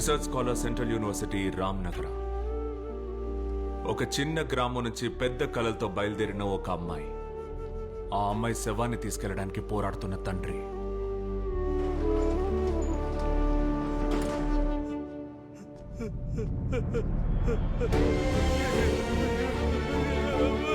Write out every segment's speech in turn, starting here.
Research scholar central university Ramnagara. ఒక చిన్న గ్రామం నుంచి పెద్ద కలలతో బయలుదేరిన ఒక అమ్మాయి. ఆ అమ్మాయి శవాన్ని తీసుకెళ్ళడానికి పోరాడుతున్న తండ్రి.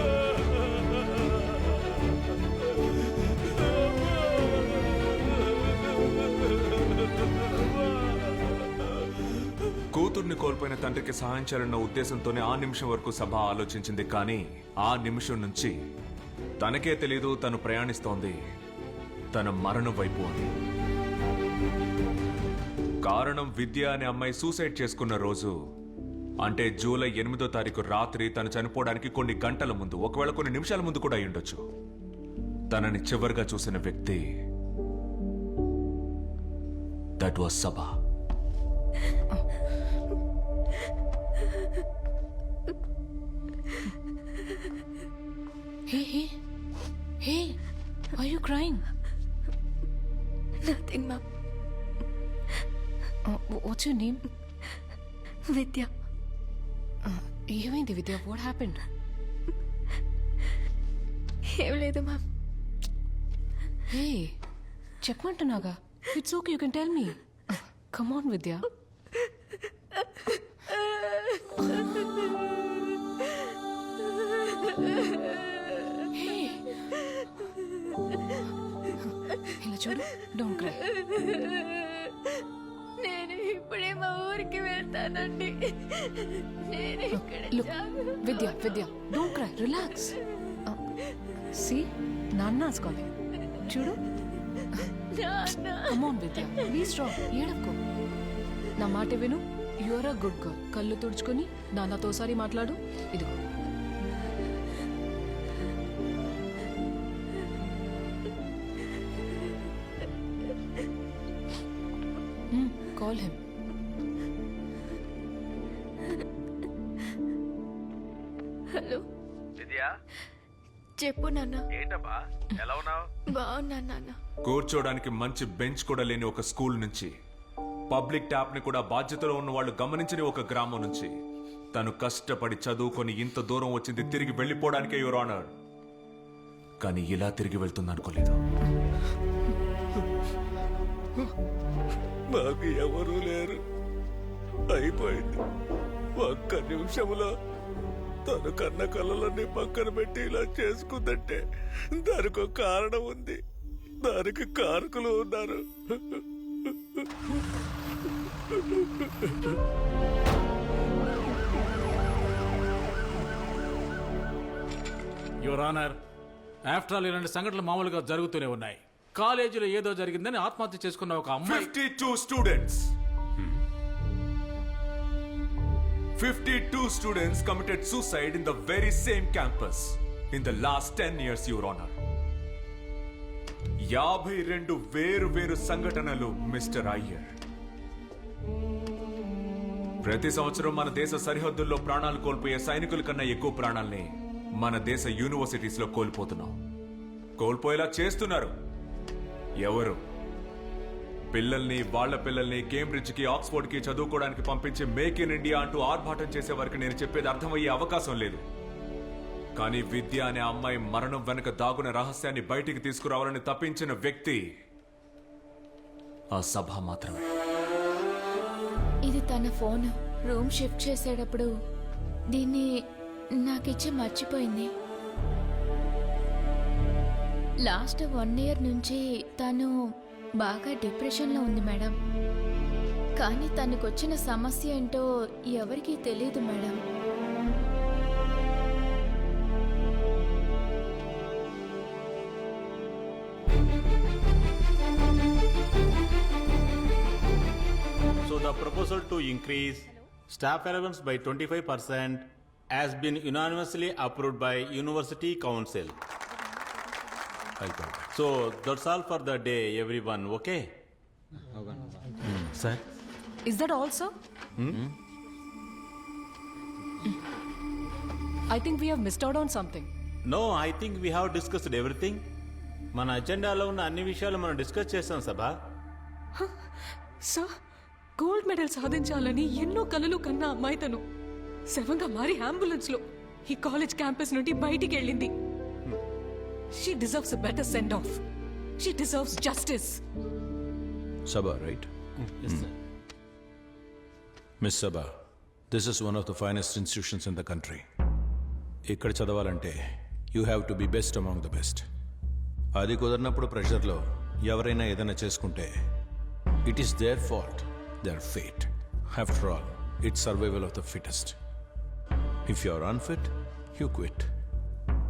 కూతుర్ని కోల్పోయిన తండ్రికి సహాయం చేయాలన్న ఉద్దేశంతోనే ఆ నిమిషం వరకు సభ ఆలోచించింది కానీ ఆ నిమిషం నుంచి తనకే తెలీదు తను ప్రయాణిస్తోంది. తన మరణం వైపు అని. కారణం విద్య అనే అమ్మాయి సూసైడ్ చేసుకున్న రోజు. అంటే జూలై ఎనిమిదో తారీఖు రాత్రి తను చనిపోవడానికి కొన్ని గంటల ముందు ఒకవేళ కొన్ని నిమిషాల ముందు కూడా అయ్యుండొచ్చు తనని చివరిగా చూసిన వ్యక్తి that was Sabha. Oh. Hey, hey. Hey, why are you crying? Nothing ma'am what's your name? Vidya ఏమైంది విద్య? వాట్ హ్యాపెండ్ ఏం లేదు ma'am hey చెప్పమంటున్నాగా? It's okay you can tell me come on Vidya ఇలా చూడు డోంట్ క్రై నేను ఇప్పుడే మా ఊరికి వెళ్తానండి. నేను ఇక్కడ look Vidya Vidya don't cry relax see నాన్న కాలింగ్ చూడు. Come on Vidya please strong ఏడక్కో నా మాట విను యువర్ అ గుడ్ గర్ల్ కళ్ళు తుడుచుకొని నాన్నతో ఒకసారి మాట్లాడు ఇదిగో. కాల్ హిమ్ హలో విద్యా? చెప్పు నాన్న. ఏంటబ్బా? ఎలా ఉన్నావు? బాగున్నాను నాన్న. కూర్చోడానికి మంచి బెంచ్ కూడా లేని ఒక స్కూల్ నుంచి. పబ్లిక్ ట్యాప్ని కూడా బాధ్యతలో ఉన్న వాళ్ళు గమనించని ఒక గ్రామం నుంచి. తను కష్టపడి చదువుకొని ఇంత దూరం వచ్చింది తిరిగి వెళ్ళిపోవడానికే యువర్ ఆనర్. కానీ ఇలా తిరిగి వెళ్తుంది అనుకోలేదు నాకు ఎవరూ లేరు. అయిపోయింది. ఒక్క నిమిషంలో తను కన్న కళ్ళలన్నీ పక్కన పెట్టి ఇలా చేసుకుందంటే దానికి ఒక కారణం ఉంది. దానికి కారకులు ఉన్నారు. యువర్ ఆనర్ ఆఫ్టర్ ఆల్ ఇలాంటి సంఘటనలు మామూలుగా జరుగుతూనే ఉన్నాయి. కాలేజీలో ఏదో జరిగిందని ఆత్మహత్య చేసుకున్న ఒక అమ్మాయి. Fifty two students fifty two students committed suicide in the very same campus in the last ten years your honour యాభై రెండు వేరు వేరు సంఘటనలు మిస్టర్ అయ్యర్. ప్రతి సంవత్సరం మన దేశ సరిహద్దుల్లో ప్రాణాలు కోల్పోయే సైనికుల కన్నా ఎక్కువ ప్రాణాల్ని మన దేశ యూనివర్సిటీస్లో కోల్పోతున్నాం. కోల్పోయేలా చేస్తున్నారు. ఎవరు? పిల్లల్ని వాళ్ళ పిల్లల్ని కేంబ్రిడ్జ్కి ఆక్స్ఫోర్డ్కి చదువుకోవడానికి పంపించి మేక్ ఇన్ ఇండియా అంటూ ఆర్భాటం చేసే వారికి నేను చెప్పేది అర్థమయ్యే అవకాశం లేదు. కానీ విద్య అనే అమ్మాయి మరణం వెనక దాగున రహస్యాన్ని బయటికి తీసుకురావాలని తప్పించిన వ్యక్తి ఆ సభ మాత్రమే. ఇది తన ఫోన్. రూమ్ షిఫ్ట్ చేసేటప్పుడు దీన్ని నాకిచ్చి మర్చిపోయింది. లాస్ట్ వన్ ఇయర్ నుంచి తను బాగా డిప్రెషన్లో ఉంది మేడం. కానీ తనకు వచ్చిన సమస్య ఏంటో ఎవరికి తెలియదు madam. So the proposal to increase staff allowance by twenty five percent has been unanimously approved by university council So that's all for the day, everyone. Okay? Sir. Is that also I think we missed out on something No, I think we have discussed everything. మన అజెండాలో ఉన్న అన్ని విషయాలు మనం discuss చేస్తాం సభా sir gold medal సాధించాలని ఎన్నో కలలు కన్న అమ్మాయి తను శవంగా మారి అంబులెన్స్లో ఈ కాలేజ్ క్యాంపస్ నుండి బయటికి వెళ్ళింది she deserves better send off she deserves justice Sabha, right? Miss Sabha, this is one of the finest institutions in the country. ఇక్కడ చదవాలంటే you have to be best among the best అది కుదరినప్పుడు ప్రెషర్లో ఎవరైనా ఏదైనా చేసుకుంటే it is their fault their fate after all it's survival of the fittest if you are unfit you quit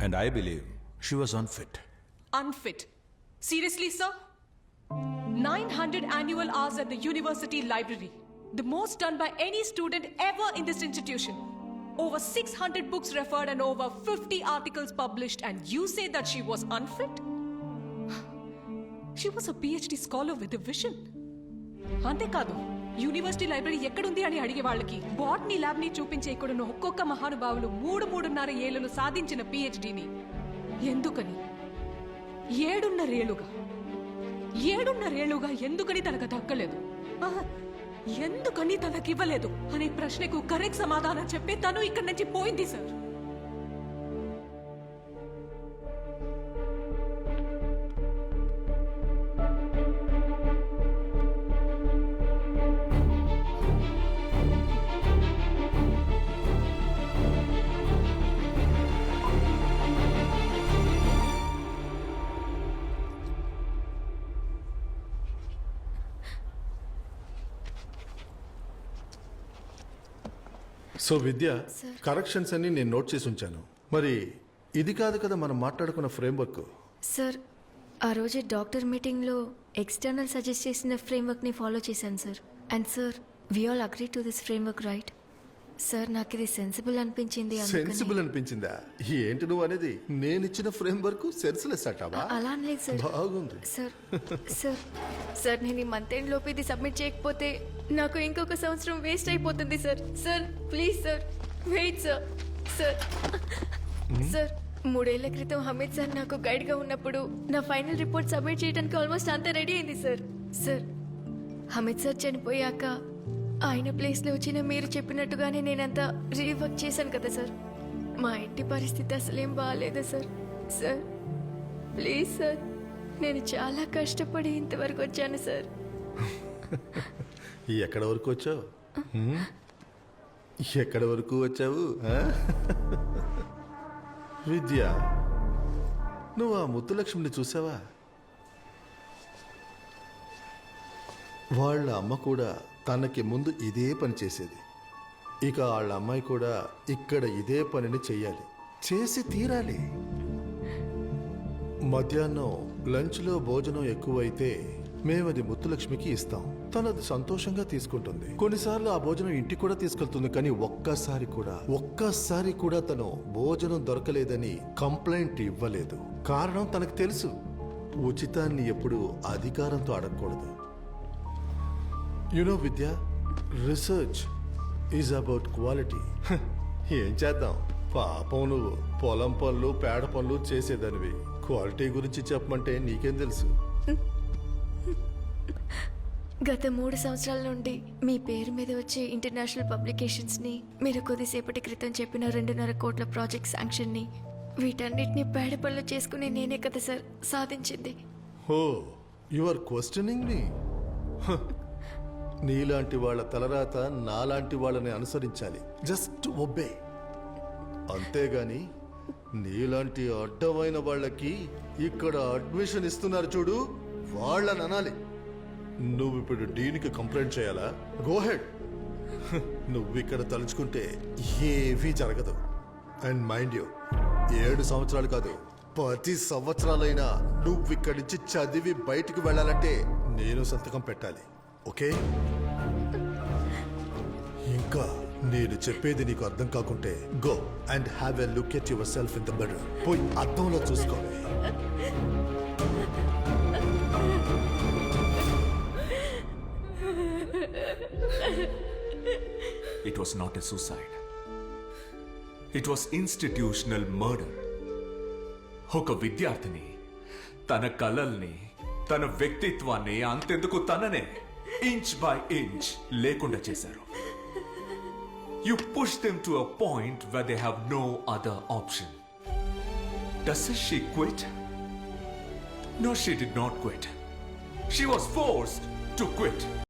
and I believe she was unfit unfit. Seriously, sir? 900 annual hours at the university library. The most done by any student ever in this institution. Over 600 books referred and over 50 articles published, and you say that she was unfit? She was a PhD scholar with a vision. అంతేకాదు university library ఎక్కడుంది అని అడిగే వాళ్ళకి botany ల్యాబ్ని చూపించే ఇక్కడున్న ఒక్కొక్క మహానుభావులు మూడు మూడున్నర ఏళ్ళను సాధించిన పిహెచ్డిని ఎందుకని? ఏడున్నరేళ్ళుగా ఏడున్నరేళ్ళుగా ఎందుకని తనకు దక్కలేదు? ఆహా, ఎందుకని తనకివ్వలేదు? అనే ప్రశ్నకు కరెక్ట్ సమాధానం చెప్పి తను ఇక్కడి నుంచి పోయింది సార్. సో విద్య కరెక్షన్స్ అన్ని నేను నోట్ చేసి ఉంచాను. మరి ఇది కాదు కదా మనం మాట్లాడుకున్న ఫ్రేమ్వర్క్ సార్ ఆ రోజు డాక్టర్ మీటింగ్లో ఎక్స్టర్నల్ సజెస్ట్ చేసిన ఫ్రేమ్వర్క్ని ఫాలో చేశాను sir. And sir we all agree to this framework right sir నాకు ఇది సెన్సిబుల్ అనిపించింది అందుకని- సెన్సిబుల్ అనిపించిందా? ఏంటి నువ్వు అనేది? నేను ఇచ్చిన ఫ్రేమ్వర్క్ సెన్స్లెస్ అట్టావా అలా అనలేదు సార్. బాగుంది. సార్ సార్ సార్ నేను ఈ మంత్ ఎండ్ లోపు ఇది సబ్మిట్ చేయకపోతే నాకు ఇంకొక సంవత్సరం వేస్ట్ అయిపోతుంది sir. Sir please sir wait sir sir. Sir మూడేళ్ళ క్రితం హమీద్ సార్ నాకు గైడ్గా ఉన్నప్పుడు నా ఫైనల్ రిపోర్ట్ సబ్మిట్ చేయడానికి ఆల్మోస్ట్ అంతా రెడీ అయింది సార్. సార్ హమీద్ సార్ చనిపోయాక ఆయన ప్లేస్లో వచ్చిన మీరు చెప్పినట్టుగానే నేనంతా రీవర్క్ చేశాను కదా సార్. మా ఇంటి పరిస్థితి అసలేం బాగాలేదు సార్. సార్ ప్లీజ్ సార్ నేను చాలా కష్టపడి ఇంతవరకు వచ్చాను సార్. ఎక్కడ వరకు వచ్చావు? ఎక్కడ వరకు వచ్చావు విద్య నువ్వు ఆ ముత్తులక్ష్మిని చూసావా? వాళ్ళ అమ్మ కూడా తనకి ముందు ఇదే పని చేసేది. ఇక వాళ్ళ అమ్మాయి కూడా ఇక్కడ ఇదే పనిని చెయ్యాలి. చేసి తీరాలి. మధ్యాహ్నం లంచ్లో భోజనం ఎక్కువైతే మేమది ముత్తులక్ష్మికి ఇస్తాం. తనది సంతోషంగా తీసుకుంటుంది. కొన్నిసార్లు ఆ భోజనం ఇంటికి కూడా తీసుకెళ్తుంది. కానీ ఒక్కసారి కూడా ఒక్కసారి కూడా తను భోజనం దొరకలేదని కంప్లైంట్ ఇవ్వలేదు. కారణం తనకు తెలుసు. ఉచితాన్ని ఎప్పుడు అధికారంతో అడగకూడదు. You know Vidya research is about quality ఏం చేద్దాం? పాపం నువ్వు. పొలం పనులు పేడ పనులు చేసేదానివి. క్వాలిటీ గురించి చెప్పమంటే నీకేం తెలుసు? గత మూడు సంవత్సరాల నుండి మీ పేరు మీద వచ్చే ఇంటర్నేషనల్ పబ్లికేషన్స్ని మీరు కొద్దిసేపటి క్రితం చెప్పిన రెండున్నర కోట్ల ప్రాజెక్ట్ శాంక్షన్ని వీటన్నిటిని పేడ పనులు చేసుకుని నేనే కదా సార్ సాధించింది. Oh you are questioning me నీలాంటి వాళ్ళ తలరాత నాలాంటి వాళ్ళని అనుసరించాలి. Just obey. అంతేగాని నీలాంటి అడ్డమైన వాళ్ళకి ఇక్కడ అడ్మిషన్ ఇస్తున్నారు చూడు వాళ్ళని అనాలి. నువ్వు ఇప్పుడు డీన్కి కంప్లైంట్ చేయాలా? గోహెడ్ నువ్వు ఇక్కడ తలుచుకుంటే ఏవీ జరగదు. అండ్ మైండ్ యూ ఏడు సంవత్సరాలు కాదు పది సంవత్సరాలైనా నువ్వు ఇక్కడి నుంచి చదివి బయటికి వెళ్ళాలంటే నేను సంతకం పెట్టాలి. ఓకే? ఇంకా నేను చెప్పేది నీకు అర్థం కాకుంటే go and have a look at yourself in the better పోయి అర్థంలో చూసుకోవాలి it was not a suicide it was institutional murder ఒక విద్యార్థిని తన కలల్ని తన వ్యక్తిత్వాన్ని అంతెందుకు తననే ఇంచ్ బై ఇంచ్ లేకుండా చేశారు. You push them to a point where they have no other option does she quit no she did not quit she was forced to quit